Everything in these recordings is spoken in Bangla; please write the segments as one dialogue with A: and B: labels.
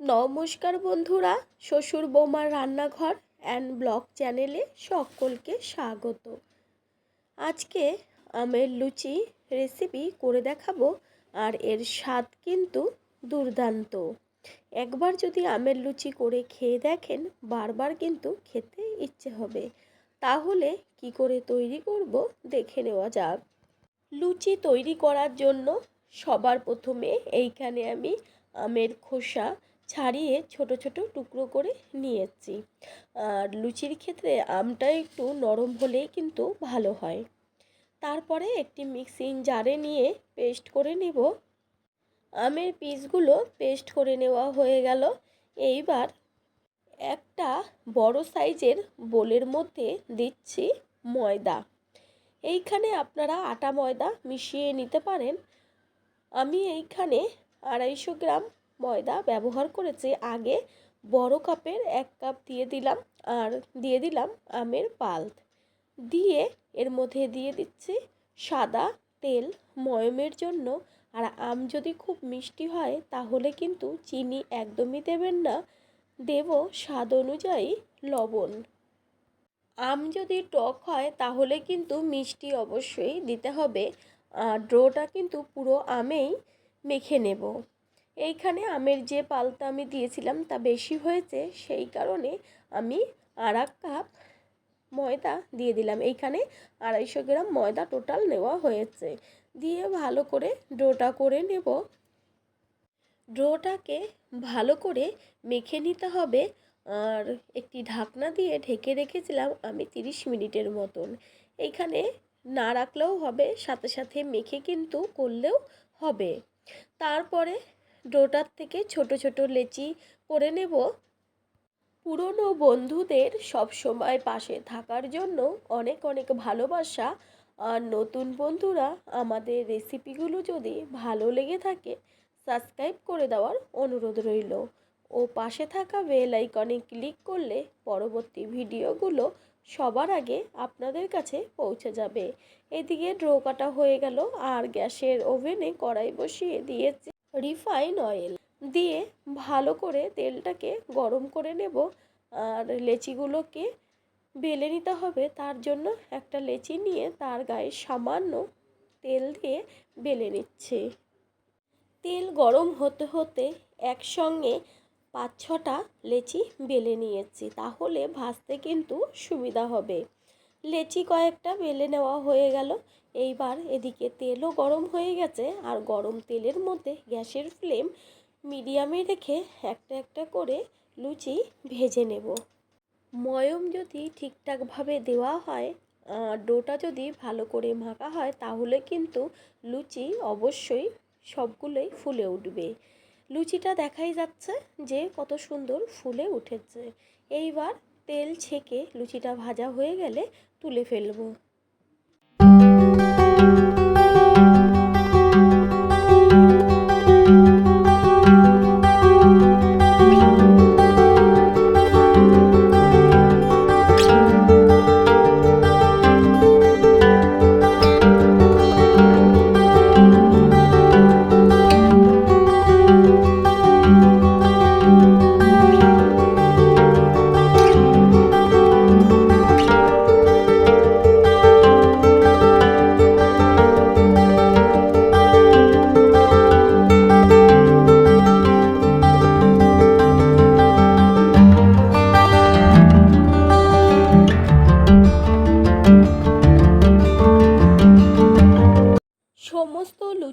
A: নমস্কার বন্ধুরা, শ্বশুর বৌমার রান্নাঘর অ্যান্ড ব্লগ চ্যানেলে সকলকে স্বাগত। আজকে আমের লুচি রেসিপি করে দেখাবো আর এর স্বাদ কিন্তু দুর্দান্ত। একবার যদি আমের লুচি করে খেয়ে দেখেন, বারবার কিন্তু খেতে ইচ্ছে হবে। তাহলে কি করে তৈরি করব দেখে নেওয়া যাক। লুচি তৈরি করার জন্য সবার প্রথমে এইখানে আমি আমের খোসা ছাড়িয়ে ছোট ছোট টুকরো করে নিয়েছি। আর লুচির ক্ষেত্রে আমটা একটু নরম হলেই কিন্তু ভালো হয়। তারপরে একটি মিক্সিং জারে নিয়ে পেস্ট করে নেব। আমের পিসগুলো পেস্ট করে নেওয়া হয়ে গেল। এইবার একটা বড় সাইজের বোলের মধ্যে দিচ্ছি ময়দা। এইখানে আপনারা আটা ময়দা মিশিয়ে নিতে পারেন। আমি এইখানে আড়াইশো গ্রাম ময়দা ব্যবহার করেছি। আগে বড় কাপের এক কাপ দিয়ে দিলাম আর দিয়ে দিলাম আমের পাল্প। দিয়ে এর মধ্যে দিয়ে দিচ্ছি সাদা তেল ময়মের জন্য। আর আম যদি খুব মিষ্টি হয় তাহলে কিন্তু চিনি একদমই দেবেন না। দেব স্বাদ অনুযায়ী লবণ। আম যদি টক হয় তাহলে কিন্তু মিষ্টি অবশ্যই দিতে হবে। আর ড্রোটা কিন্তু পুরো আমেই মেখে নেব। এইখানে আমের যে পালটা আমি দিয়েছিলাম তা বেশি হয়েছে, সেই কারণে আমি আর এক কাপ ময়দা দিয়ে দিলাম। এইখানে আড়াইশো গ্রাম ময়দা টোটাল নেওয়া হয়েছে। দিয়ে ভালো করে ডোটা করে নেব। ডোটাকে ভালো করে মেখে নিতে হবে। আর একটি ঢাকনা দিয়ে ঢেকে রেখেছিলাম আমি তিরিশ মিনিটের মতন। এইখানে না রাখলেও হবে, সাথে সাথে মেখে কিন্তু করলেও হবে। তারপরে ডোটার থেকে ছোট ছোট লেচি করে নেব। পুরনো বন্ধুদের সব সময় পাশে থাকার জন্য অনেক অনেক ভালোবাসা। আর নতুন বন্ধুরা আমাদের রেসিপিগুলো যদি ভালো লেগে থাকে, সাবস্ক্রাইব করে দেওয়ার অনুরোধ রইল। ও পাশে থাকা বেল আইকনে ক্লিক করলে পরবর্তী ভিডিওগুলো সবার আগে আপনাদের কাছে পৌঁছে যাবে। এদিকে ড্রো কাটা হয়ে গেল আর গ্যাসের ওভেনে কড়াই বসিয়ে দিয়েছি। রিফাইন অয়েল দিয়ে ভালো করে তেলটাকে গরম করে নেব। আর লেচিগুলোকে বেলে নিতে হবে। তার জন্য একটা লেচি নিয়ে তার গায়ে সামান্য তেল দিয়ে বেলে নিচ্ছে। তেল গরম হতে হতে একসঙ্গে পাঁচ ছটা লেচি বেলে নিয়েছি। তাহলে ভাজতে কিন্তু সুবিধা হবে। লেচি কয়েকটা বেলে নেওয়া হয়ে গেল। এইবার এদিকে তেলও গরম হয়ে গেছে আর গরম তেলের মধ্যে গ্যাসের ফ্লেম মিডিয়ামে রেখে একটা একটা করে লুচি ভেজে নেব। ময়ম যদি ঠিকঠাকভাবে দেওয়া হয় ডোটা যদি ভালো করে মাখা হয়, তাহলে কিন্তু লুচি অবশ্যই সবগুলোই ফুলে উঠবে। লুচিটা দেখাই যাচ্ছে যে কত সুন্দর ফুলে উঠেছে। এইবার তেল ছেঁকে লুচিটা ভাজা হয়ে গেলে তুলে ফেলব।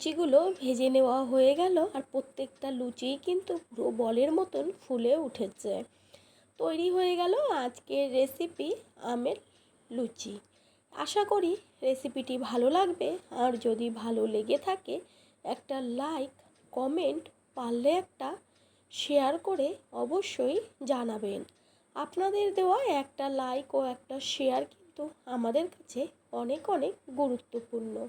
A: লুচিগুলো ভেজে নেওয়া হয়ে গেল আর প্রত্যেকটা লুচিই কিন্তু পুরো বলের মতন ফুলে উঠেছে। তৈরি হয়ে গেল আজকের রেসিপি আমের লুচি। আশা করি রেসিপিটি ভালো লাগবে। আর যদি ভালো লেগে থাকে, একটা লাইক কমেন্ট পারলে একটা শেয়ার করে অবশ্যই জানাবেন। আপনাদের দেওয়া একটা লাইক ও একটা শেয়ার কিন্তু আমাদের কাছে অনেক অনেক গুরুত্বপূর্ণ।